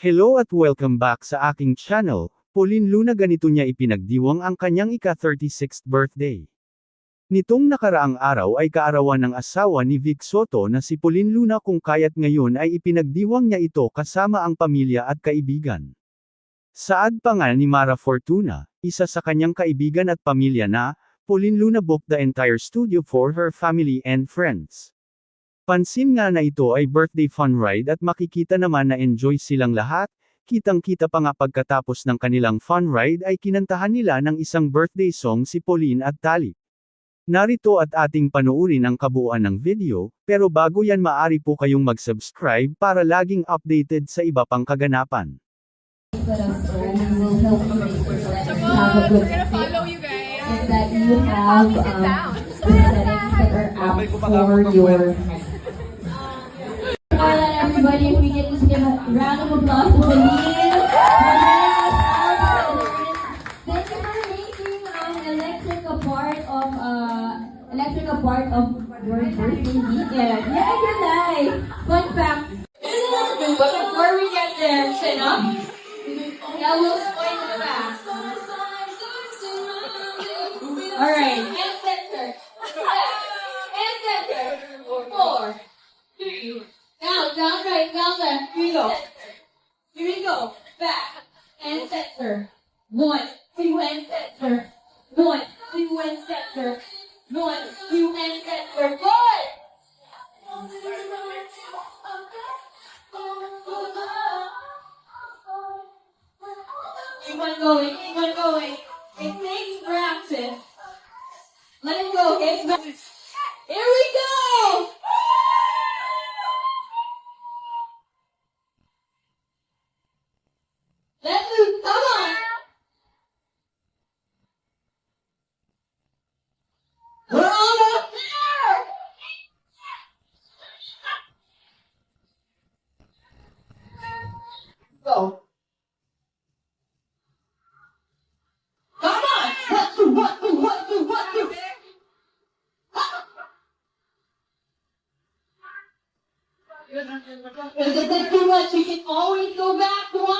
Hello at welcome back sa aking channel, Pauline Luna ganito niya ipinagdiwang ang kanyang ika-36th birthday. Nitong nakaraang araw ay kaarawan ng asawa ni Vic Soto na si Pauline Luna kung kaya't ngayon ay ipinagdiwang niya ito kasama ang pamilya at kaibigan. Saad pa nga ni Mara Fortuna, isa sa kanyang kaibigan at pamilya na, Pauline Luna booked the entire studio for her family and friends. Pansin nga na ito ay birthday fun ride at makikita naman na enjoy silang lahat, kitang-kita pa nga pagkatapos ng kanilang fun ride ay kinantahan nila ng isang birthday song si Pauline at Tali. Narito at ating panuurin ang kabuuan ng video, pero bago yan maari po kayong mag-subscribe para laging updated sa iba pang kaganapan. But I'm sure we will help you make that you have a good fit and that you have um, that are apt for your head. Alright, everybody, if we can just give a round of applause to Janine. Thank you for making um, electric a part of uh, electric a part of your birthday weekend. Yeah, you're live. Fun fact. But before we get there, chin up. Yeah, we'll spoil the back. Alright, and center. And center. Four. Three. Down, right, down, left. Here we go. Here we go. Back. And center. One, two, and center. One, two, and center. One, two, and center. Good! Keep on going, keep on going. It takes practice. Let it go, okay? Here we go! Let's move, come on! We're almost there! Go. Come on! One, two, one, two, one, two, one, two. Is too much, you can always go back one